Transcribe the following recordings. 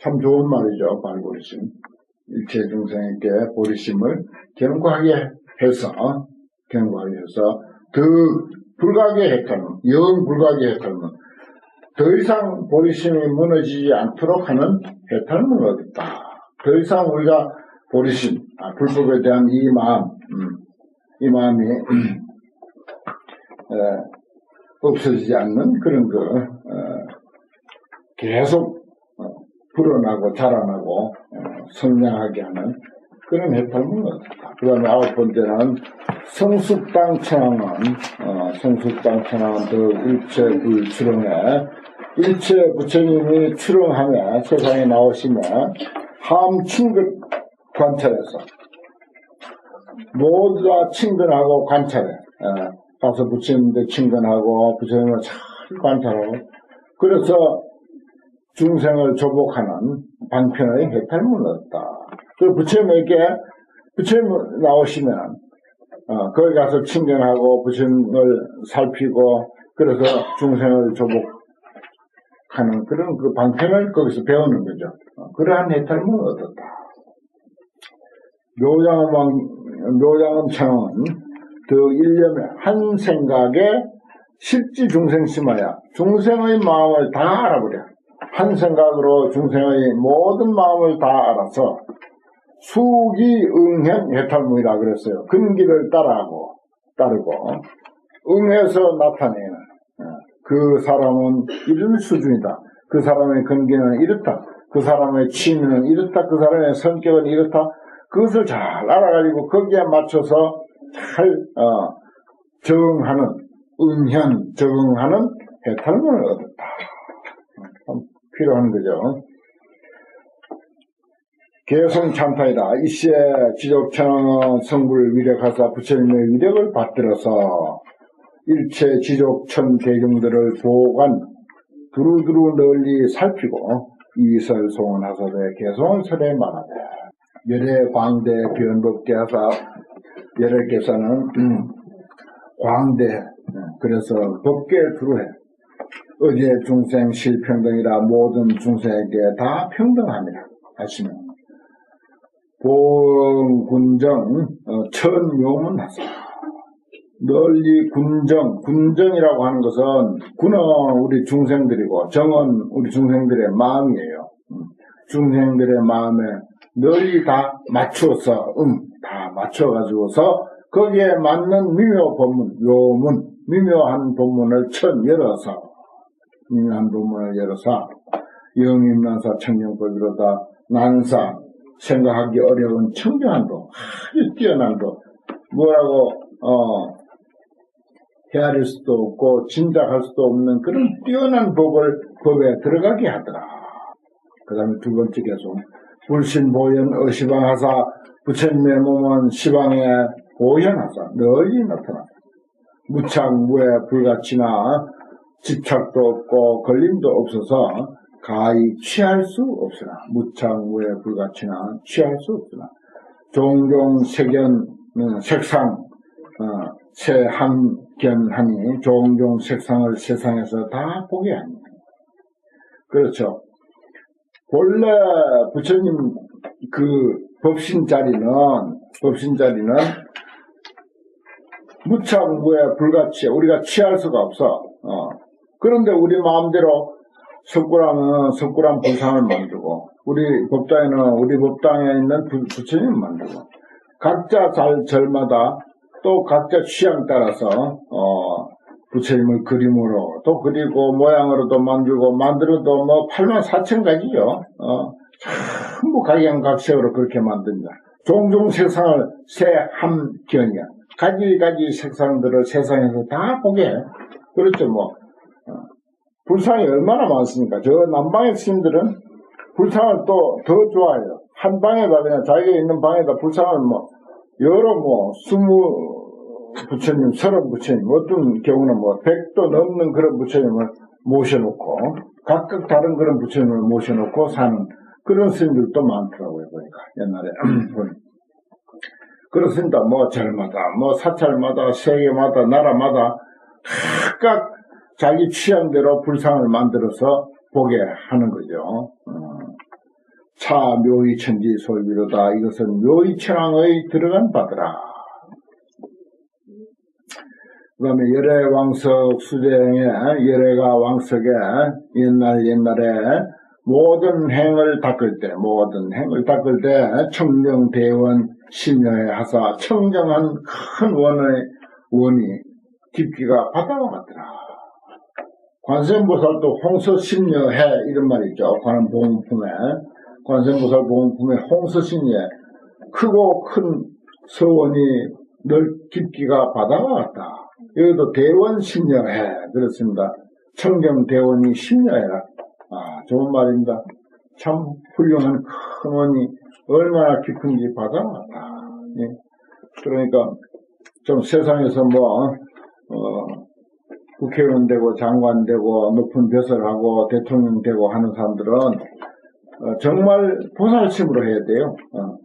참 좋은 말이죠. 발보리심. 일체 중생에게 보리심을 견고하게 해서, 견고하게 해서, 더 불가게 해탈는, 영 불가게 해탈는, 더 이상 보리심이 무너지지 않도록 하는 해탈문을 얻었다. 더 이상 우리가 보리심, 아, 불법에 대한 이 마음, 음, 이 마음이 에, 없어지지 않는 그런 그 어, 계속 어, 불어나고 자라나고 어, 성장하게 하는 그런 해탈문을 얻었다. 그 다음에 아홉 번째는 성숙당 천왕은 어, 성숙당 천왕은 그 일체 불출렁에 일체 부처님이 출렁하며 세상에 나오시며 함충급 관찰해서 모두 다 친근하고 관찰해. 어, 가서 부처님들 친근하고 부처님을 잘 관찰하고 그래서 중생을 조복하는 방편의 해탈문을 얻다. 그 부처님에게 부처님 나오시면 어, 거기 가서 친근하고 부처님을 살피고 그래서 중생을 조복하는 그런 그 방편을 거기서 배우는 거죠. 어, 그러한 해탈문을 얻었다. 묘장음, 묘장음 창은 그 일념의 한 생각에 실지 중생 심하야 중생의 마음을 다 알아버려. 한 생각으로 중생의 모든 마음을 다 알아서 수기 응현 해탈문이라 그랬어요. 근기를 따라하고 따르고 응해서 나타내는 어, 그 사람은 이런 수준이다. 그 사람의 근기는 이렇다. 그 사람의 취미는 이렇다. 그 사람의 성격은 이렇다. 그것을 잘 알아가지고 거기에 맞춰서 잘 어, 적응하는 응현 적응하는 해탈문을 얻었다. 필요한 거죠. 개성 참타이다. 이시에 지족천 성불 위력하사 부처님의 위력을 받들어서 일체 지족천 대중들을 보관 두루두루 널리 살피고 이설 송원하사대 개성설에 말하되 열애 광대 변법계 하사 열애께서는 음, 광대 그래서 법계 두루해 어제 중생 실평등이라 모든 중생에게 다 평등합니다. 하시면 본군정 어, 천묘문 하사 널리 군정 군정이라고 하는 것은 군은 우리 중생들이고 정은 우리 중생들의 마음이에요. 음, 중생들의 마음에 널리 다 맞추어서 음, 다 맞춰가지고서 거기에 맞는 미묘 법문 요문 미묘한 법문을 천 열어서 미묘한 법문을 열어서 영임난사 청정법이로다 난사 생각하기 어려운 청정한 도 아주 뛰어난 도 뭐라고 어 헤아릴 수도 없고 짐작할 수도 없는 그런 뛰어난 법을 법에 들어가게 하더라. 그 다음에 두 번째 계속 불신 보현 어시방하사 부처님의 몸은 시방에 보현하사. 널리 나타나 무착무에 불같이나 집착도 없고 걸림도 없어서 가히 취할 수 없으나 무착무에 불같이나 취할 수 없으나 종종 색연 어, 색상 어, 새한견하니 종종 색상을 세상에서 다 보게 합니다. 그렇죠. 본래 부처님 그 법신 자리는 법신 자리는 무착무에 불같이 우리가 취할 수가 없어. 어. 그런데 우리 마음대로 석굴암은 석굴암 불상을 만들고 우리 법당에는 우리 법당에 있는 부, 부처님 만들고 각자 잘 절마다 또 각자 취향 따라서 어, 부처님을 그림으로 또 그리고 모양으로도 만들고 만들어도 뭐 8만 4천 가지요. 어, 전부 각양각색으로 그렇게 만든다. 종종 세상을 새함견이야. 가지가지 색상들을 세상에서 다 보게 해. 그렇죠 뭐 어, 불상이 얼마나 많습니까? 저 남방의 스님들은 불상을 또 더 좋아해요. 한 방에다 그냥 자기가 있는 방에다 불상을 뭐 여러 뭐 스무 부처님, 서른 부처님, 어떤 경우는 뭐 백도 넘는 그런 부처님을 모셔놓고 각각 다른 그런 부처님을 모셔놓고 사는 그런 스님들도 많더라고요 보니까 옛날에 그렇습니다. 뭐 절마다, 뭐 사찰마다, 세계마다, 나라마다 각각 자기 취향대로 불상을 만들어서 보게 하는 거죠. 어. 차 묘의 천지 소유로다. 이것은 묘의 천왕의 들어간 바더라. 그 다음에 열애 왕석 수재에 열애가 왕석에 옛날 옛날에 모든 행을 닦을 때 모든 행을 닦을 때 청정 대원 심려에 하사 청정한 큰 원의 원이 깊이가 바다와 같더라. 관세음보살도 홍서심려해 이런 말이 있죠. 관음 보험품에 관세음보살 보험품에 홍서심려 크고 큰 서원이 넓 깊이가 바다와 같다. 여기도 대원 심려해 그렇습니다. 청정 대원이 심려해라. 아 좋은 말입니다. 참 훌륭한 큰 원이 얼마나 깊은지 같다. 예. 그러니까 좀 세상에서 뭐 어, 국회의원 되고 장관 되고 높은 벼슬 하고 대통령 되고 하는 사람들은 어, 정말 보살심으로 해야 돼요. 어.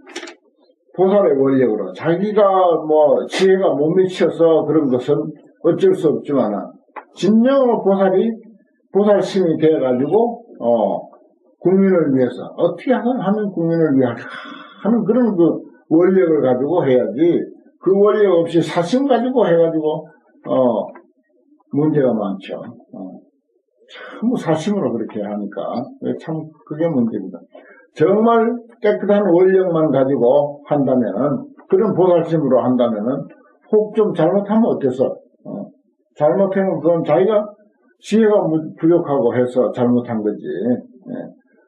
보살의 원력으로 자기가 뭐 지혜가 못 미쳐서 그런 것은 어쩔 수 없지만 진정으로 보살이 보살심이 되어가지고 어, 국민을 위해서 어떻게 하면 국민을 위해 하는 그런 그 원력을 가지고 해야지 그 원력 없이 사심 가지고 해가지고 어, 문제가 많죠. 어. 참 사심으로 그렇게 하니까 참 그게 문제입니다. 정말 깨끗한 원력만 가지고 한다면은 그런 보살심으로 한다면은 혹 좀 잘못하면 어때서 어. 잘못하면 그건 자기가 지혜가 부족하고 해서 잘못한 거지. 예.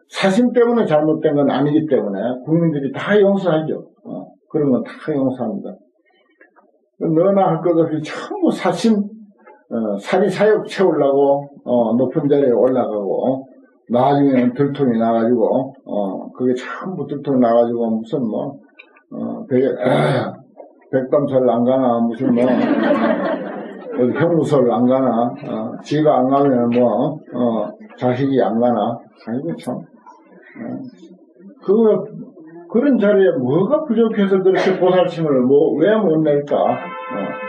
사심 때문에 잘못된 건 아니기 때문에 국민들이 다 용서하죠. 어. 그런 건 다 용서합니다. 너나 할 것 없이 전부 사심 어, 사리 사욕 채우려고 어, 높은 자리에 올라가고 나중에는 들통이 나가지고 어, 그게 전부 들통이 나가지고 무슨 뭐 어, 백, 백담설 안 가나 무슨 뭐 형무소를 안 가나 어, 지가 안 가면 뭐 어, 자식이 안 가나 아이고 참 어, 그 그런 자리에 뭐가 부족해서 그렇게 보살심을 뭐, 왜 못 낼까? 어.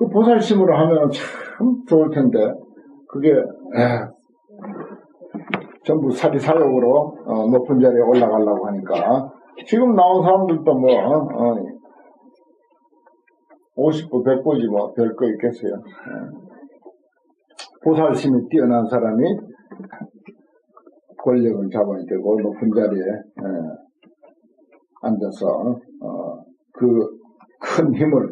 그 보살심으로 하면 참 좋을 텐데 그게 에, 전부 사리사욕으로 어, 높은 자리에 올라가려고 하니까 지금 나온 사람들도 뭐 어, 50부 100부지 뭐 별 거 있겠어요. 에. 보살심이 뛰어난 사람이 권력을 잡아야 되고 높은 자리에 에, 앉아서 어, 그큰 힘을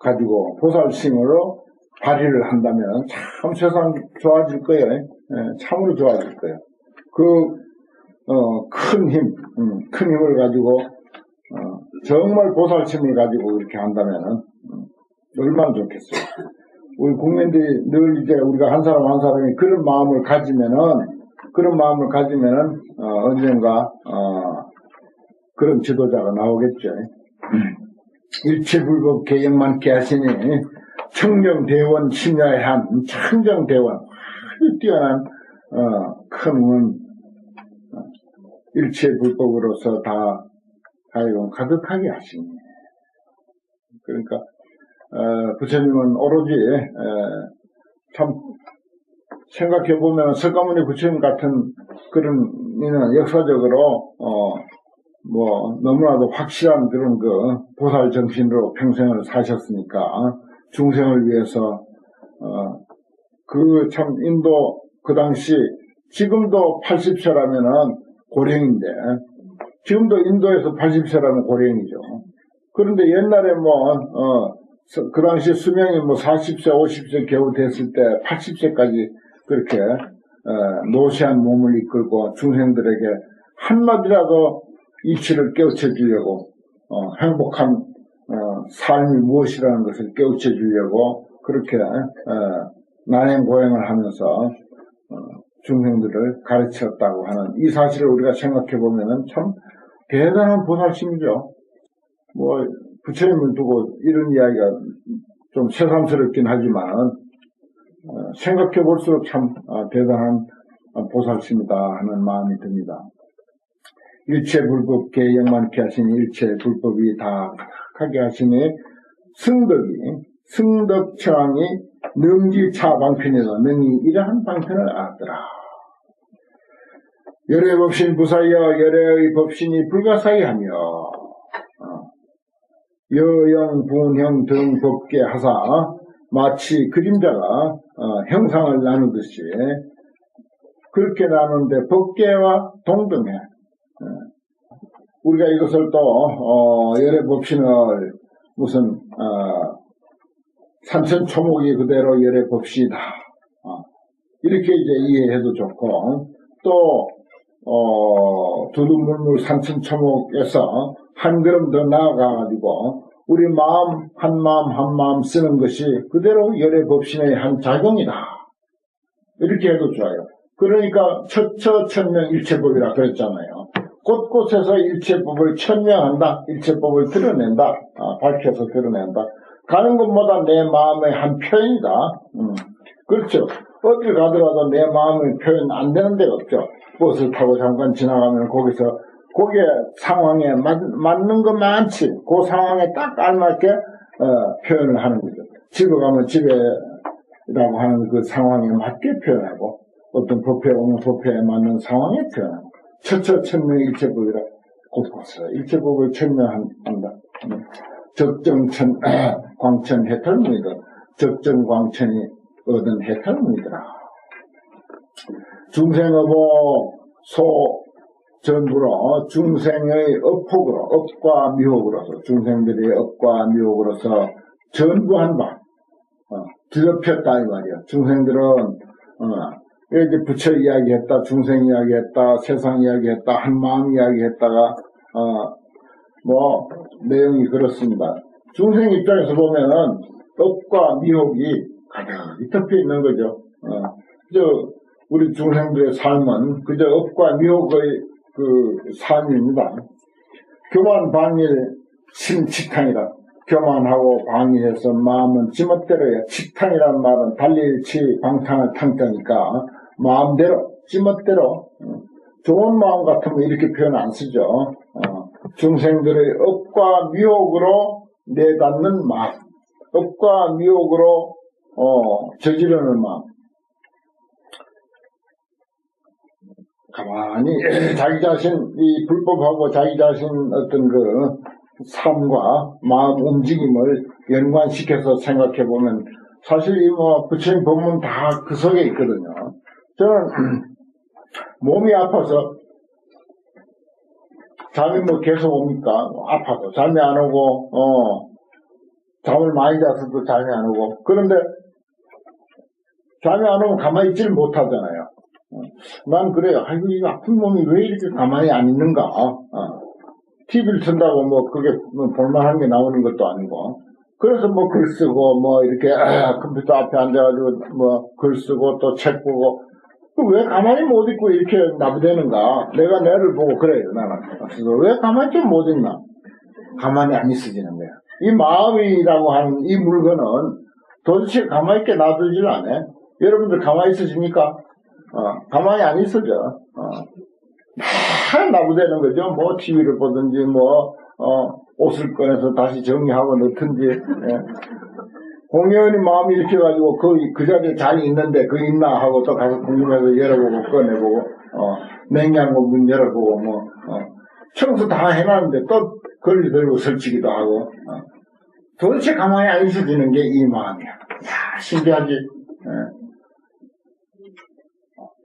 가지고 보살심으로 발휘를 한다면 참 세상 좋아질 거예요. 예, 참으로 좋아질 거예요. 그, 어, 큰 힘, 음, 큰 힘을 가지고, 어, 정말 보살심을 가지고 이렇게 한다면, 음, 얼마나 좋겠어요. 우리 국민들이 늘 이제 우리가 한 사람 한 사람이 그런 마음을 가지면은, 그런 마음을 가지면은, 어, 언젠가, 어, 그런 지도자가 나오겠죠. 일체불법 개혁만케 하시니 청정대원 심야의 한 청정대원 뛰어난 어, 큰 운, 일체불법으로서 다 하여금 가득하게 하시니. 그러니까 어, 부처님은 오로지 에, 참 생각해 보면 석가모니 부처님 같은 그런 이는 역사적으로 어, 뭐 너무나도 확실한 그런 그 보살 정신으로 평생을 사셨으니까 중생을 위해서 어, 그 참 인도 그 당시 지금도 80세라면은 고령인데 지금도 인도에서 80세라면 고령이죠. 그런데 옛날에 뭐 어, 그 당시 수명이 뭐 40세, 50세 겨우 됐을 때 80세까지 그렇게 어, 노시한 몸을 이끌고 중생들에게 한마디라도 이치를 깨우쳐 주려고 어, 행복한 어, 삶이 무엇이라는 것을 깨우쳐 주려고 그렇게 어, 난행 고행을 하면서 어, 중생들을 가르쳤다고 하는 이 사실을 우리가 생각해 보면은 참 대단한 보살심이죠. 뭐 부처님을 두고 이런 이야기가 좀 새삼스럽긴 하지만 어, 생각해 볼수록 참 어, 대단한 보살심이다 하는 마음이 듭니다. 일체 불법 개영만케 하시니 일체 불법이 다 하게 하시니 승덕이 승덕처왕이 능지차 방편에서 능히 이러한 방편을 알았더라. 열의 법신 부사여 열의 법신이 불가사의하며 어, 여영 분형 등 법계 하사 마치 그림자가 어, 형상을 나누듯이 그렇게 나누는데 법계와 동등해. 어, 우리가 이것을 또 어, 열의 법신을 무슨 어, 산천초목이 그대로 열의 법시다. 어, 이렇게 이제 이해해도 좋고 또 어, 두두물물 산천초목에서 한 걸음 더 나아가가지고 우리 마음 한 마음 한 마음 쓰는 것이 그대로 열의 법신의 한 작용이다. 이렇게 해도 좋아요. 그러니까 처처천명 일체법이라 그랬잖아요. 곳곳에서 일체법을 천명한다. 일체법을 드러낸다. 아, 밝혀서 드러낸다. 가는 곳마다 내 마음의 한 표현이다. 음, 그렇죠. 어딜 가더라도 내 마음의 표현 안 되는 데가 없죠. 버스 타고 잠깐 지나가면 거기서 거기에 상황에 맞, 맞는 거 많지. 그 상황에 딱 알맞게 어, 표현을 하는 거죠. 집에 가면 집에라고 하는 그 상황에 맞게 표현하고 어떤 법회 오는 법회에 맞는 상황에 표현하고 처처천명 일체법이라 곳곳에 일체법을 천명한다. 음. 적정천 광천 해탈문이다. 적정광천이 얻은 해탈문이더라. 중생업보 소 전부로 중생의 업폭으로 업과 미혹으로서 중생들의 업과 미혹으로서 전부한 바 어, 뒤덮였다 이 말이야. 중생들은 어, 이렇게 부처 이야기했다, 중생 이야기했다, 세상 이야기했다, 한마음 이야기했다가 어, 뭐 내용이 그렇습니다. 중생 입장에서 보면은 업과 미혹이 가득히 덮여 있는 거죠. 어, 저 우리 중생들의 삶은 그저 업과 미혹의 그 삶입니다. 교만 방일 심칙탕이라 교만하고 방일해서 마음은 지멋대로야. 직탕이란 말은 달릴치 방탕을 탕자니까 마음대로 지멋대로 어, 좋은 마음 같으면 이렇게 표현 안 쓰죠. 어, 중생들의 업과 미혹으로 내닫는 마음, 업과 미혹으로 어, 저지르는 마음. 가만히 자기 자신 이 불법하고 자기 자신 어떤 그 삶과 마음 움직임을 연관시켜서 생각해 보면 사실 이뭐 부처님 법문 다 그 속에 있거든요. 저는 몸이 아파서 잠이 뭐 계속 옵니까? 아파서 잠이 안 오고 어 잠을 많이 자서도 잠이 안 오고 그런데 잠이 안 오면 가만히 있지를 못하잖아요. 어, 난 그래요. 아이고, 이 아픈 몸이 왜 이렇게 가만히 안 있는가? 어. TV를 튼다고 뭐 그게 뭐 볼만한 게 나오는 것도 아니고. 그래서 뭐 글 쓰고 뭐 이렇게 아, 컴퓨터 앞에 앉아가지고 뭐 글 쓰고 또 책 보고 왜 가만히 못 있고 이렇게 나부대는가? 내가 내를 보고 그래요, 나는. 왜 가만히 좀 못 있나? 가만히 안 있어지는 거야. 이 마음이라고 하는 이 물건은 도대체 가만히 있게 놔두질 않아. 여러분들 가만히 있으십니까? 어, 가만히 안 있어져. 어. 다 나부대는 거죠. 뭐 TV를 보든지 뭐 어, 옷을 꺼내서 다시 정리하고 넣든지 예. 공연히 마음이 이렇게 가지고 그, 그 자리에 잘 있는데 그 있나 하고 또 가서 궁금해서 열어보고 꺼내보고 어, 냉장고 문 열어보고 뭐 어, 청소 다 해놨는데 또 걸리 들고 설치기도 하고 어. 도대체 가만히 안 있어지는 게 이 마음이야. 야 신기하지. 예.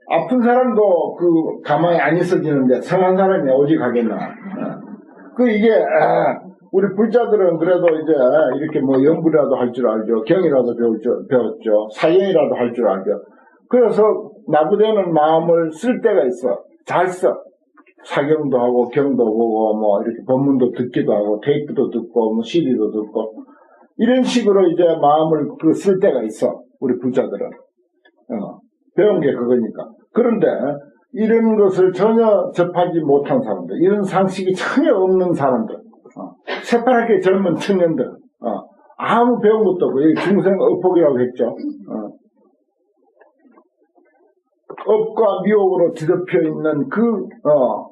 아픈 사람도 그 가만히 안 있어지는데 성한 사람이 오직 하겠나. 어. 그 이게 아, 우리 불자들은 그래도 이제 이렇게 뭐 연구라도 할 줄 알죠. 경이라도 배울 줄, 배웠죠. 사경이라도 할 줄 알죠. 그래서 나부되는 마음을 쓸 때가 있어. 잘 써. 사경도 하고 경도 보고 뭐 이렇게 법문도 듣기도 하고 테이프도 듣고 뭐 CD도 듣고 이런 식으로 이제 마음을 그 쓸 때가 있어. 우리 불자들은. 어. 배운 게 그거니까. 그런데 이런 것을 전혀 접하지 못한 사람들, 이런 상식이 전혀 없는 사람들, 어, 새파랗게 젊은 청년들, 어, 아무 배운 것도 없고, 중생 업폭이라고 했죠. 어. 업과 미혹으로 뒤덮여 있는 그, 어,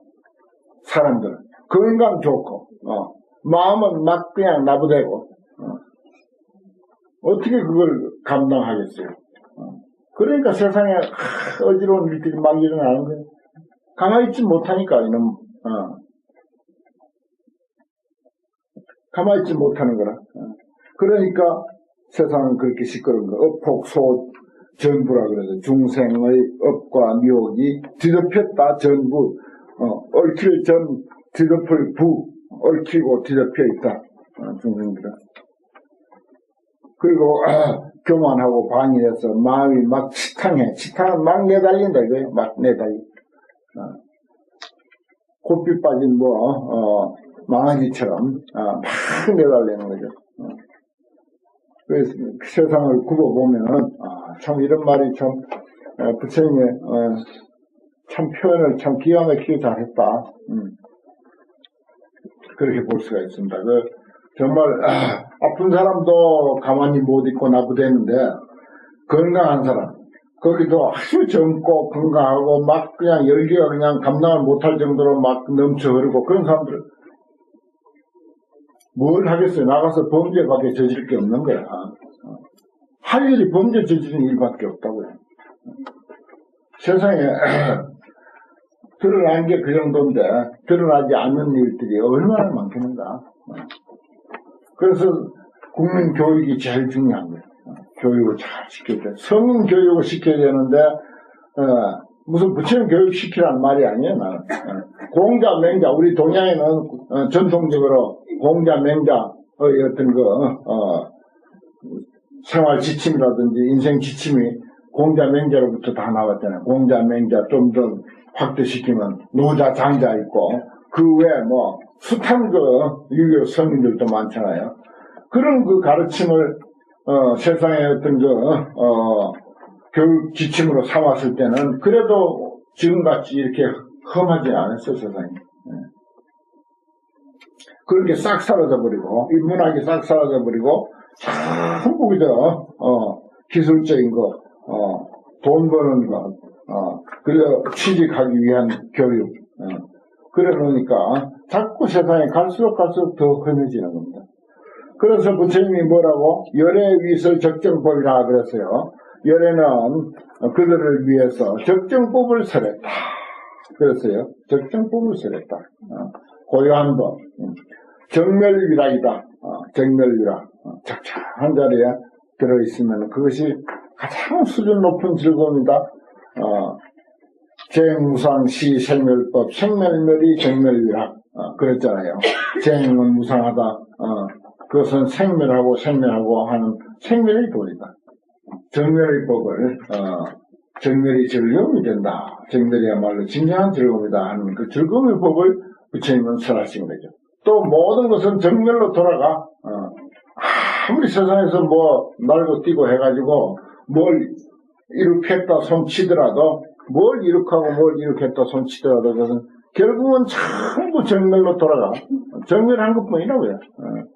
사람들, 건강 좋고, 어, 마음은 막 그냥 나부대고, 어. 떻게 그걸 감당하겠어요? 그러니까 세상에 어지러운 일들이 막 일어나는 거예요. 가만히 있지 못하니까, 이놈, 어. 가만히 있지 못하는 거라. 어. 그러니까 세상은 그렇게 시끄러운 거. 업폭소 전부라 그래서 중생의 업과 묘기 뒤덮였다 전부 어, 얽힐 전 뒤덮을 부 얽히고 뒤덮여 있다 어, 중생들은 그리고 아, 교만하고 방해해서 마음이 막 치탕해 치탕은 막 내달린다 이거예요 막 내달리 어. 곱비 빠진 뭐 어, 망아지처럼 어, 막 내달리는 거죠 어. 그래서 그 세상을 굽어보면은 아, 참 이런 말이 참 어, 부처님의 어, 참 표현을 참 기가 막히게 잘했다. 음. 그렇게 볼 수가 있습니다. 그 정말 아, 아픈 사람도 가만히 못 있고 나부대는데 건강한 사람 거기도 아주 젊고 건강하고 막 그냥 열기가 그냥 감당을 못할 정도로 막 넘쳐 흐르고 그런 사람들 뭘 하겠어요? 나가서 범죄밖에 저질 게 없는 거야. 어. 할 일이 범죄 저지른 일밖에 없다고요. 세상에 드러난 게 그 정도인데 드러나지 않는 일들이 얼마나 많겠는가. 그래서 국민 교육이 제일 중요한 거예요. 교육을 잘 시켜야 돼. 성인 교육을 시켜야 되는데 어, 무슨 부처님 교육 시키라는 말이 아니에요. 어, 공자 맹자 우리 동양에는 어, 전통적으로 공자 맹자의 어떤 그 어, 생활 지침이라든지 인생 지침이 공자 맹자로부터 다 나왔잖아요. 공자 맹자 좀 더 확대시키면 노자 장자 있고 그 외에 뭐 숱한 그 유교 성인들도 많잖아요. 그런 그 가르침을 어, 세상의 어떤 그 어, 교육 지침으로 삼았을 때는 그래도 지금같이 이렇게 험하지 않았어 세상이. 네. 그렇게 싹 사라져 버리고 인문학이 싹 사라져 버리고 전부 그저 어, 기술적인 거, 어, 돈 버는 거, 어, 그래 취직하기 위한 교육. 어, 그래 놓으니까 자꾸 세상에 갈수록 갈수록 더 험해지는 겁니다. 그래서 부처님이 뭐라고 열의 위설 적정법이라 그랬어요. 열애는 그들을 위해서 적정법을 설했다. 그랬어요. 적정법을 설했다. 어, 고요한 법. 음. 정멸위락이다. 어, 정멸위락. 어, 적절한 자리에 들어있으면 그것이 가장 수준 높은 즐거움이다. 어, 재무상 시 생멸법, 생멸멸이 정멸위락. 어, 그랬잖아요. 재행은 무상하다. 어, 그것은 생멸하고 생멸하고 하는 생멸의 도리다. 정멸의 법을 어, 정멸이 즐거움이 된다. 정멸이야말로 진정한 즐거움이다 하는 그 즐거움의 법을 부처님은 설하신 거죠. 또 모든 것은 정멸로 돌아가. 어, 아무리 세상에서 뭐 날고 뛰고 해가지고 뭘 이룩했다 손치더라도 뭘 이룩하고 뭘 이룩했다 손치더라도 그것은 결국은 전부 정멸로 돌아가. 정멸한 것뿐이라고요. 어.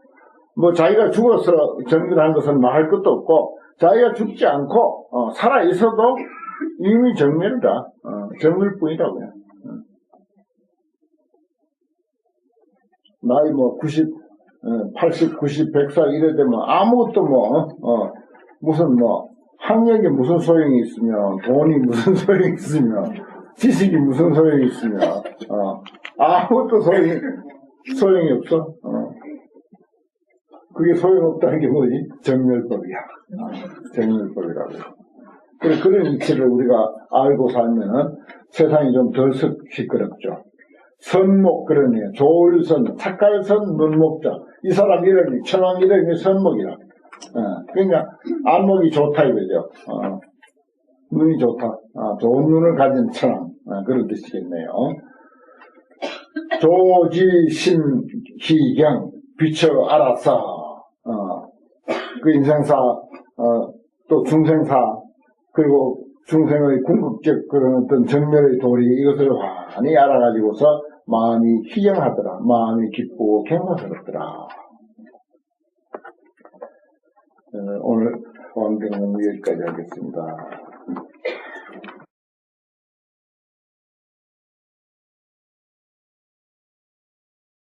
뭐 자기가 죽어서 정멸한 것은 말할 것도 없고 자기가 죽지 않고 어, 살아 있어도 이미 정멸이다. 어, 정멸뿐이라고요. 어. 나이 뭐 90, 80, 90, 100살 이래 되면 아무것도 뭐 어, 무슨 뭐 학력이 무슨 소용이 있으며 돈이 무슨 소용이 있으며 지식이 무슨 소용이 있으며 어, 아무것도 소용이 소용이 없어. 어. 그게 소용없다는 게 뭐지? 정멸법이야. 정멸법이라고. 그래, 그런 이치를 우리가 알고 살면은 세상이 좀 덜 시끄럽죠. 선목, 그러네요. 조울선, 착갈선, 문목자. 이 사람 이름이, 천왕 이름이 선목이라. 어, 그러니까, 안목이 좋다 이거죠. 어, 눈이 좋다. 어, 좋은 눈을 가진 천왕. 어, 그런 뜻이겠네요. 조지신기경, 비춰 알아서, 그 인생사, 어, 또 중생사, 그리고 중생의 궁극적 그런 어떤 정멸의 도리, 이것을 많이 알아가지고서 마음이 희경하더라. 마음이 기쁘고 갱화스럽더라. 어, 오늘 왕경 공부 여기까지 하겠습니다.